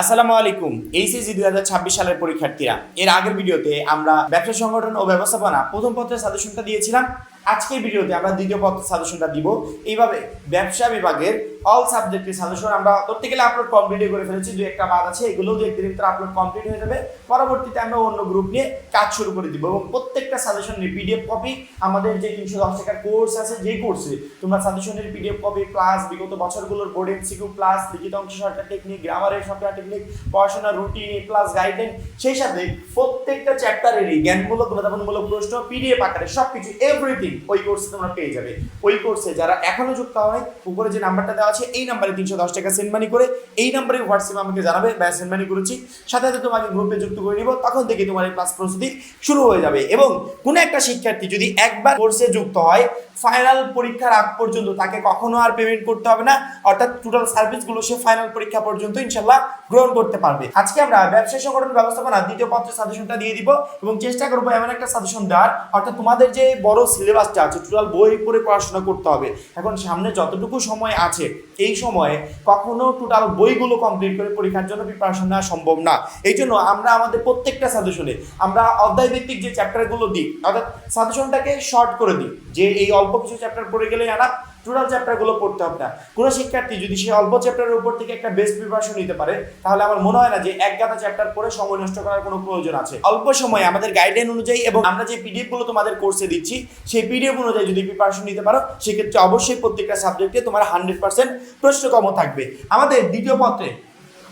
আসসালামু আলাইকুম এইচএসি দুই হাজার ছাব্বিশ সালের পরীক্ষার্থীরা। এর আগের ভিডিওতে আমরা ব্যবসা সংগঠন ও ব্যবস্থাপনা প্রথম পত্রের সাজেশনটা দিয়েছিলাম। আজকের ভিডিওতে আমরা দ্বিতীয় পত্রের সাজেশনটা দিব। এইভাবে ব্যবসা বিভাগের অল সাবজেক্টের সাজেশন আমরা ধরতে গেলে আপলোড কমপ্লিট করে ফেলেছি দুই একটা বাদ আছে এগুলো দু একদিনের ভিতরে আপলোড কমপ্লিট হয়ে যাবে। পরবর্তীতে আমরা অন্য গ্রুপ নিয়ে কাজ শুরু করে দিব এবং প্রত্যেকটা সাজেশনের পিডিএফ কপি আমাদের যে তিনশো দশ টাকার কোর্স আছে যে কোর্সে তোমরা সাজেশনের পিডিএফ কপি প্লাস বিগত বছরগুলোর বোর্ড এমসিকিউ প্লাস লিখিত অংশ সরকার টেকনিক গ্রামারের সরকার টেকনিক পড়াশোনার রুটিন প্লাস গাইডলাইন সেই সাথে প্রত্যেকটা চ্যাপ্টারেরই জ্ঞানমূলক মেধাবনমূলক প্রশ্ন পিডিএফ আকারে সবকিছু এভরিথিং ওই কোর্সে তোমরা পেয়ে যাবে। ওই কোর্সে যারা এখনও যুক্ত হয়, উপরে যে নাম্বারটা দেওয়া আছে, এই নাম্বারে তিনশো দশ টাকা সেন্ড মানি করে, এই নাম্বারে হোয়াটসঅ্যাপে আমাকে জানাবে ব্যয় সেন্ড মানি করেছি। সাথে সাথে তোমাকে গ্রুপে যুক্ত করে নিব, তখন থেকে তোমার এই ক্লাস প্রস্তুতি শুরু হয়ে যাবে। এবং কোনো একটা শিক্ষার্থী যদি একবার কোর্সে যুক্ত হয় ফাইনাল পরীক্ষার আগ পর্যন্ত তাকে কখনো আর পেমেন্ট করতে হবে না। অর্থাৎ টোটাল সার্ভিসগুলো সে ফাইনাল পরীক্ষা পর্যন্ত ইনশাল্লাহ গ্রহণ করতে পারবে। আজকে আমরা ব্যবসা সংগঠন ব্যবস্থাপনা দ্বিতীয় পত্রের সাজেশনটা দিয়ে দিব এবং চেষ্টা করব এমন একটা সাজেশন দেওয়ার। অর্থাৎ তোমাদের যে বড় সিলেবাসটা আছে টোটাল বই পড়ে পড়াশোনা করতে হবে। এখন সামনে যতটুকু সময় আছে, এই সময়ে কখনো টোটাল বইগুলো কমপ্লিট করে পরীক্ষার জন্য প্রিপারেশন নেওয়া সম্ভব না। এই জন্য আমরা আমাদের প্রত্যেকটা সাজেশনে আমরা অধ্যায় ভিত্তিক যে চ্যাপ্টারগুলো দিই, অর্থাৎ সাজেশনটাকে শর্ট করে দিই, যে এই অল্প কিছু চ্যাপ্টার পড়ে গেলে আনা টোটাল চ্যাপ্টারগুলো পড়তে হবে না। কোনো শিক্ষার্থী যদি সে অল্প চ্যাপ্টারের উপর থেকে একটা বেস্ট প্রিপারেশন নিতে পারে, তাহলে আমার মনে হয় না যে এক গাদা চ্যাপ্টার পড়ে সময় নষ্ট করার কোনো প্রয়োজন আছে। অল্প সময়ে আমাদের গাইডলাইন অনুযায়ী এবং আমরা যে পিডিএফগুলো তোমাদের কোর্সে দিচ্ছি, সেই পিডিএফ অনুযায়ী যদি প্রিপারেশন নিতে পারো, সেক্ষেত্রে অবশ্যই প্রত্যেকটা সাবজেক্টে তোমার হান্ড্রেড পার্সেন্ট প্রশ্ন কম থাকবে। আমাদের দ্বিতীয় পত্রে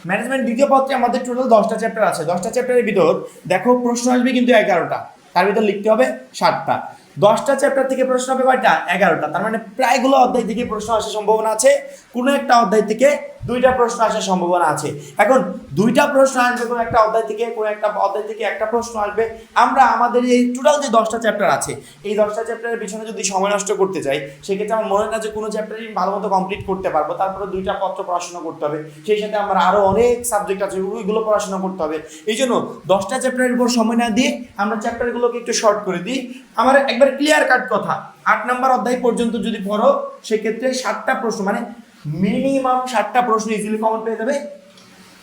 ম্যানেজমেন্ট দ্বিতীয় পত্রে আমাদের টোটাল দশটা চ্যাপ্টার আছে। দশটা চ্যাপ্টারের ভিতর দেখো প্রশ্ন আসবে কিন্তু এগারোটা। তার ভিতর লিখতে হবে ষাটটা দশটা চ্যাপ্টার থেকে প্রশ্ন হবে কয়টা? এগারোটা। তার মানে প্রায়গুলো অধ্যায় থেকে প্রশ্ন আসার সম্ভাবনা আছে। কোনো একটা অধ্যায় থেকে দুইটা প্রশ্ন আসার সম্ভাবনা আছে। এখন দুইটা প্রশ্ন আসবে, কোনো একটা অধ্যায় থেকে, কোনো একটা অধ্যায় থেকে একটা প্রশ্ন আসবে। আমরা আমাদের এই টোটাল যে দশটা চ্যাপ্টার আছে, এই দশটা চ্যাপ্টারের পিছনে যদি সময় নষ্ট করতে চাই সেক্ষেত্রে আমার মনে না যে কোনো চ্যাপ্টারই ভালো মতো কমপ্লিট করতে পারব। তারপরে দুইটা পত্র পড়াশোনা করতে হবে। সেই সাথে আমার আরও অনেক সাবজেক্ট আছে, ওইগুলো পড়াশোনা করতে হবে। এই জন্য দশটা চ্যাপ্টারের উপর সময় না দিয়ে আমরা চ্যাপ্টারগুলোকে একটু শর্ট করে দিই। আমার একবার ক্লিয়ার কাট কথা, আট নাম্বার অধ্যায় পর্যন্ত যদি পড়ো, সেক্ষেত্রে সাতটা প্রশ্ন মানে মিনিমাম ষাটটা প্রশ্ন ইজিলি কমন পেয়ে যাবে।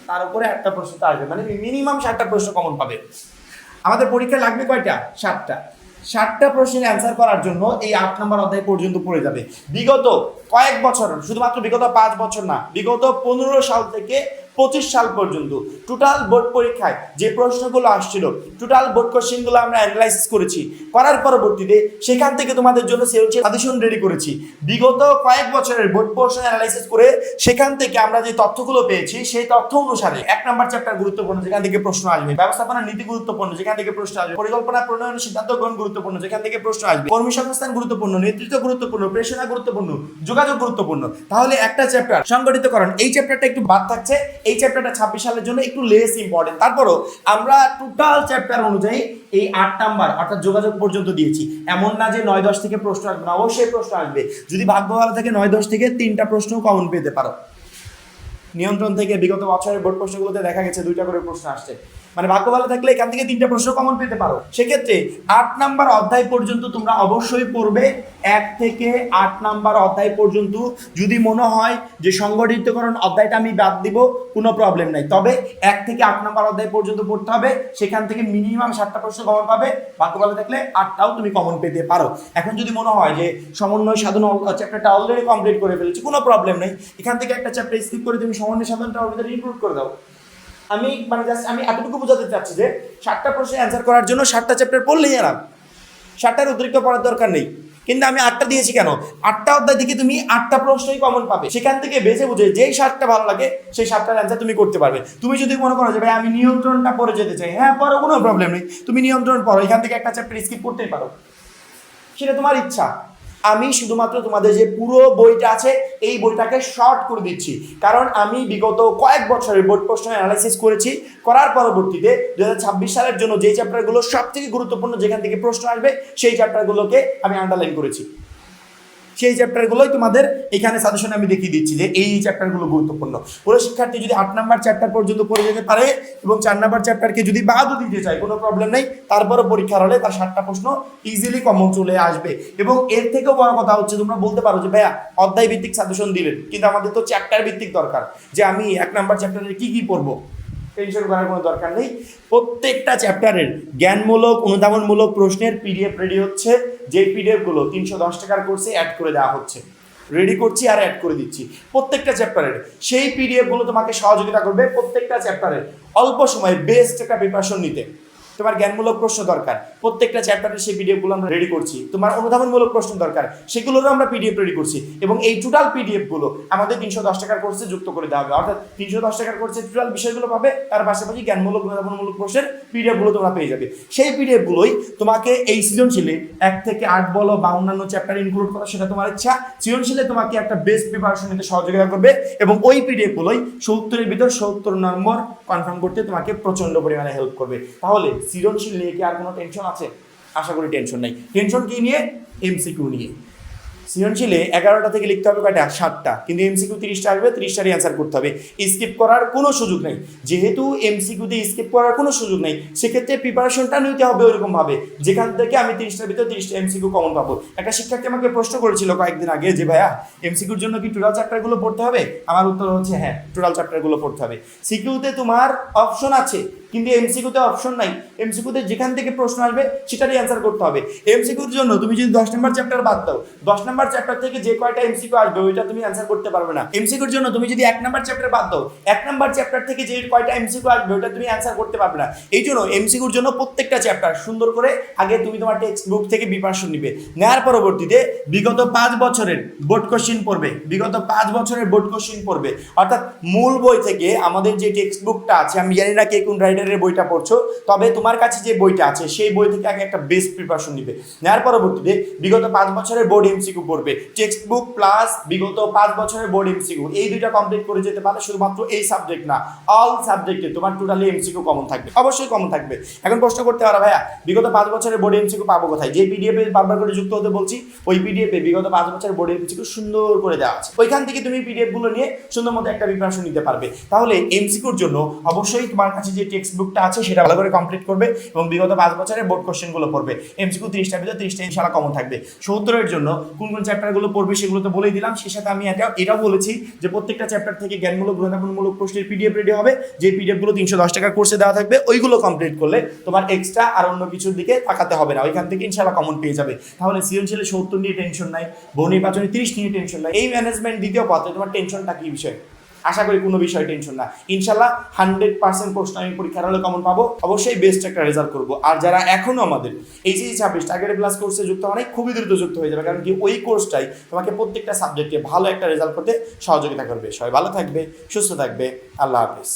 তার উপরে একটা প্রশ্ন তো আসবে। মানে মিনিমাম ষাটটা প্রশ্ন কমন পাবে। আমাদের পরীক্ষা লাগবে কয়টা? সাতটা। ষাটটা প্রশ্নের অ্যান্সার করার জন্য এই আট নম্বর অধ্যায় পর্যন্ত পড়ে যাবে। বিগত কয়েক বছর, শুধুমাত্র বিগত পাঁচ বছর না, বিগত পনেরো সাল থেকে পঁচিশ সাল পর্যন্ত। টোটাল বোর্ড পরীক্ষায় যে প্রশ্নগুলো আসছিল টোটাল বোর্ড কোশ্চেনগুলো আমরা অ্যানালাইসিস করেছি। করার পরবর্তীতে সেখান থেকে তোমাদের জন্য সাজেশন রেডি করেছি। বিগত কয়েক বছরের বোর্ড পোর্শন অ্যানালাইসিস করে সেখান থেকে আমরা যে তথ্যগুলো পেয়েছি, সেই তথ্য অনুসারে এক নম্বর চ্যাপ্টার গুরুত্বপূর্ণ, যেখান থেকে প্রশ্ন আসবে। ব্যবস্থাপনা নীতি গুরুত্বপূর্ণ, যেখান থেকে প্রশ্ন আসবে। পরিকল্পনা প্রণয়নের সিদ্ধান্ত গ্রহণ গুরুত্বপূর্ণ, যেখান থেকে প্রশ্ন আসবে। কর্মী সংস্থান গুরুত্বপূর্ণ, নেতৃত্ব গুরুত্বপূর্ণ প্রেষণা গুরুত্বপূর্ণ, যোগাযোগ গুরুত্বপূর্ণ। তাহলে একটা চ্যাপ্টার সংগঠিতকরণ, এই চ্যাপ্টারটা একটু বাদ থাকছে এই চ্যাপ্টারটা ছাব্বিশ সালের জন্য একটু লেস ইম্পর্টেন্ট তারপরও আমরা টোটাল চ্যাপ্টার অনুযায়ী এই আট নাম্বার অর্থাৎ যোগাযোগ পর্যন্ত দিয়েছি। এমন না যে নয় দশ থেকে প্রশ্ন আসবে না, অবশ্যই প্রশ্ন আসবে। যদি ভাগ্য ভালো থাকে, নয় দশ থেকে তিনটা প্রশ্ন কমন পেতে পারো। নিয়ন্ত্রণ থেকে বিগত বছরের বোর্ড প্রশ্নগুলোতে দেখা গেছে, দুইটা করে প্রশ্ন আসছে। মানে ভাগ্য ভালো থাকলে এখান থেকে তিনটা প্রশ্ন কমন পেতে পারো। সেক্ষেত্রে আট নাম্বার অধ্যায় পর্যন্ত তোমরা অবশ্যই পড়বে। এক থেকে আট নাম্বার অধ্যায় পর্যন্ত যদি মনে হয় যে সংগঠিতকরণ অধ্যায়টা আমি বাদ দিব, কোনো প্রবলেম নাই। তবে এক থেকে আট নাম্বার অধ্যায় পর্যন্ত পড়তে হবে। সেখান থেকে মিনিমাম সাতটা প্রশ্ন কমন পাবে। ভাগ্য ভালো থাকলে আটটাও তুমি কমন পেতে পারো। এখন যদি মনে হয় যে সমন্বয় সাধন চ্যাপ্টারটা অলরেডি কমপ্লিট করে ফেলেছি, কোনো প্রবলেম নেই। এখান থেকে একটা চ্যাপ্টার স্কিপ করে তুমি সমন্বয় সাধনটা ওর ভিতরে ইনক্লুড করে দাও। আমি মানে জাস্ট আমি এতটুকু বোঝাতে চাচ্ছি যে ষাটটা প্রশ্নের অ্যান্সার করার জন্য ষাটটা চ্যাপ্টার পড়লেই আরাম। ষাটটার অতিরিক্ত পড়ার দরকার নেই। কিন্তু আমি আটটা দিয়েছি কেন? আটটা অধ্যায় থেকে তুমি আটটা প্রশ্নই কমন পাবে। সেখান থেকে বেছে বুঝে যেই সাতটা ভালো লাগে, সেই সাতটার অ্যান্সার তুমি করতে পারবে। তুমি যদি মনে করো যে, ভাই, আমি নিয়ন্ত্রণটা পরে যেতে চাই। হ্যাঁ পড়ো, কোনো প্রবলেম নেই। তুমি নিয়ন্ত্রণ পড়ো। এখান থেকে একটা চ্যাপ্টার স্কিপ করতেই পারো। সেটা তোমার ইচ্ছা। আমি শুধুমাত্র তোমাদের যে পুরো বইটা আছে, এই বইটাকে শর্ট করে দিচ্ছি। কারণ আমি বিগত কয়েক বছরের বোর্ড প্রশ্ন অ্যানালাইসিস করেছি। করার পরবর্তীতে দুহাজার ছাব্বিশ সালের জন্য যে চ্যাপ্টারগুলো সব থেকে গুরুত্বপূর্ণ যেখান থেকে প্রশ্ন আসবে, সেই চ্যাপ্টারগুলোকে আমি আন্ডারলাইন করেছি। সেই চ্যাপ্টারগুলোই তোমাদের এখানে সাজেশন আমি দেখিয়ে দিচ্ছি যে এই চ্যাপ্টারগুলো গুরুত্বপূর্ণ। পুরো শিক্ষার্থী যদি আট নাম্বার চ্যাপ্টার পর্যন্ত পড়ে যেতে পারে এবং চার নাম্বার চ্যাপ্টারকে যদি বাদও দিতে চায়, কোনো প্রবলেম নেই, তারপরও পরীক্ষার হলে তার সাতটা প্রশ্ন ইজিলি কমন চলে আসবে। এবং এর থেকেও বড় কথা হচ্ছে, তোমরা বলতে পারো যে, ভাইয়া অধ্যায় ভিত্তিক সাজেশন দিলেন। কিন্তু আমাদের তো চ্যাপ্টার ভিত্তিক দরকার যে, আমি এক নাম্বার চ্যাপ্টারে কি কি পড়ব? টেনশন করার কোনো দরকার নেই। প্রত্যেকটা চ্যাপ্টারের জ্ঞানমূলক, অনুধাবনমূলক প্রশ্নের পিডিএফ রেডি হচ্ছে। যেই পিডিএফগুলো তিনশো দশ টাকার কোর্সে অ্যাড করে দেওয়া হচ্ছে। রেডি করছি আর অ্যাড করে দিচ্ছি। প্রত্যেকটা চ্যাপ্টারের সেই পিডিএফগুলো তোমাকে সহযোগিতা করবে প্রত্যেকটা চ্যাপ্টারের অল্প সময়ে বেস্ট একটা প্রিপারেশন নিতে। তোমার জ্ঞানমূলক প্রশ্ন দরকার। প্রত্যেকটা চ্যাপ্টারের সেই পিডিএফগুলো আমরা রেডি করছি। তোমার অনুধাবনমূলক প্রশ্ন দরকার। সেগুলোরও আমরা পিডিএফ রেডি করছি। এবং এই টোটাল পিডিএফগুলো আমাদের তিনশো দশ টাকার কোর্সে যুক্ত করে দেওয়া হবে। অর্থাৎ তিনশো দশ টাকার কোর্সে টোটাল বিষয়গুলো পাবে, তার পাশাপাশি জ্ঞানমূলক, অনুধাবনমূলক প্রশ্নের পিডিএফগুলো তোমরা পেয়ে যাবে। সেই পিডিএফগুলোই তোমাকে এই সৃজনশীলে এক থেকে আট বলো বা অন্যান্য চ্যাপ্টার ইনক্লুড করা সেটা তোমার ইচ্ছা, সৃজনশীলে তোমাকে একটা বেস্ট প্রিপারেশন নিতে সহযোগিতা করবে এবং ওই পিডিএফগুলোই সত্তরের ভিতর সত্তর নম্বর কনফার্ম করতে তোমাকে প্রচণ্ড পরিমাণে হেল্প করবে। তাহলে সৃজনশীল নিয়ে কি আর কোনো টেনশন আছে? আশা করি টেনশন নাই। টেনশন কি নিয়ে? এমসিকিউ নিয়ে। সৃজনশীলে এগারোটা থেকে লিখতে হবে কয়টা? সাতটা। কিন্তু এমসিকিউ তিরিশটা আসবে, তিরিশটারই অ্যান্সার করতে হবে। স্কিপ করার কোনো সুযোগ নেই। যেহেতু এমসিকিউতে স্কিপ করার কোনো সুযোগ নেই, সেক্ষেত্রে প্রিপারেশনটা নিতে হবে ওইরকমভাবে। যেখান থেকে আমি তিরিশটার ভিতরে তিরিশটা এমসিকিউ কমন পাবো। একটা শিক্ষার্থী আমাকে প্রশ্ন করেছিল কয়েকদিন আগে যে, ভাইয়া এমসিকিউর জন্য কি টোটাল চ্যাপ্টারগুলো পড়তে হবে? আমার উত্তর হচ্ছে হ্যাঁ টোটাল চ্যাপ্টারগুলো পড়তে হবে। সিকিউতে তোমার অপশন আছে। কিন্তু এমসিকিউতে অপশন নাই। এমসিকিউতে যেখান থেকে প্রশ্ন আসবে, সেটারই অ্যান্সার করতে হবে। এমসিকিউর জন্য তুমি যদি দশ নম্বর চ্যাপ্টার বাদ দাও, দশ নম্বর চ্যাপ্টার থেকে যে কয়টা এমসিকিউ আসবে, ওইটা তুমি অ্যান্সার করতে পারবে না। এমসিকিউর জন্য তুমি যদি এক নম্বর চ্যাপ্টার বাদ দাও, এক নম্বর চ্যাপ্টার থেকে যে কয়টা এমসিকিউ আসবে, ওইটা তুমি অ্যান্সার করতে পারবে না। এই জন্য এমসিকিউর জন্য প্রত্যেকটা চ্যাপ্টার সুন্দর করে আগে তুমি তোমার টেক্সট বুক থেকে প্রিপারেশন নিবে। নেওয়ার পরবর্তীতে বিগত পাঁচ বছরের বোর্ড কোশ্চিন পড়বে। বিগত পাঁচ বছরের বোর্ড কোশ্চিন পড়বে। অর্থাৎ মূল বই থেকে আমাদের যে টেক্সট বুকটা আছে, আমি জানি না কে কোন রাইটারের বইটা পড়ছো, তবে তোমার কাছে যে বইটা আছে, সেই বই থেকে আগে একটা বেস্ট প্রিপারেশন নিবে। নেওয়ার পরবর্তীতে বিগত পাঁচ বছরের বোর্ড এমসিকিউ পড়বে। টেক্সট বুক প্লাস বিগত পাঁচ বছরের বোর্ড এমসিকিউ এই দুইটা কমপ্লিট করে যেতে পারলে শুধুমাত্র এই সাবজেক্ট না অল সাবজেক্টে তোমার টোটালি এমসিকিউ কমন থাকবে। অবশ্যই কমন থাকবে। এখন প্রশ্ন করতে পারো, ভাইয়া, বিগত পাঁচ বছরের বোর্ড এমসিকিউ পাবো কোথায়? যে পিডিএফে বারবার করে যুক্ত হতে বলছি, ওই পিডিএফে বিগত পাঁচ বছরের বোর্ড এমসিকিউ সুন্দর করে দেওয়া আছে। ওইখান থেকে তুমি পিডিএফগুলো নিয়ে সুন্দর মতো একটা প্রিপারেশন নিতে পারবে। তাহলে এমসিকিউর জন্য অবশ্যই তোমার কাছে যে টেক্সট বুকটা আছে, সেটা ভালো করে কমপ্লিট করবে এবং বিগত পাঁচ বছরের বোর্ড কোশ্চেনগুলো পড়বে। এমসিকিউ তিরিশটার ভিতরে তিরিশটা ইনশাল্লাহ কমন থাকবে। সত্তরের জন্য কোন কোন চ্যাপ্টারগুলো পড়বে সেগুলো তো বলেই দিলাম। সেই সাথে আমি এটা এটাও বলেছি যে প্রত্যেকটা চ্যাপ্টার থেকে জ্ঞানমূলক গ্রহণাপনমূলক প্রশ্নের পিডিএফ রেডি হবে। যে পিডিএফগুলো তিনশো দশ টাকার কোর্সে দেওয়া থাকবে, ওইগুলো কমপ্লিট করলে তোমার এক্সট্রা আর অন্য কিছুর দিকে তাকাতে হবে না। ওইখান থেকে ইনশাল্লাহ কমন পেয়ে যাবে। তাহলে সৃজনশীলে সত্তর নিয়ে টেনশন নাই বহু নির্বাচনে তিরিশ নিয়ে টেনশন নাই। এই ম্যানেজমেন্ট দ্বিতীয় পথে তোমার টেনশনটা কি বিষয়? আশা করি কোনো বিষয় টেনশন না। ইনশাল্লাহ হান্ড্রেড পার্সেন্ট প্রশ্ন আমি পরীক্ষার হলে কমন পাবো। অবশ্যই বেস্ট একটা রেজাল্ট করব। আর যারা এখনও আমাদের এই যে ছাব্বিশ টার্গেট প্লাস কোর্সে যুক্ত অনেক খুবই দ্রুত যুক্ত হয়ে যাবে। কারণ কি ওই কোর্সটাই তোমাকে প্রত্যেকটা সাবজেক্টে ভালো একটা রেজাল্ট করতে সহযোগিতা করবে। সবাই ভালো থাকবে, সুস্থ থাকবে। আল্লাহ হাফিজ।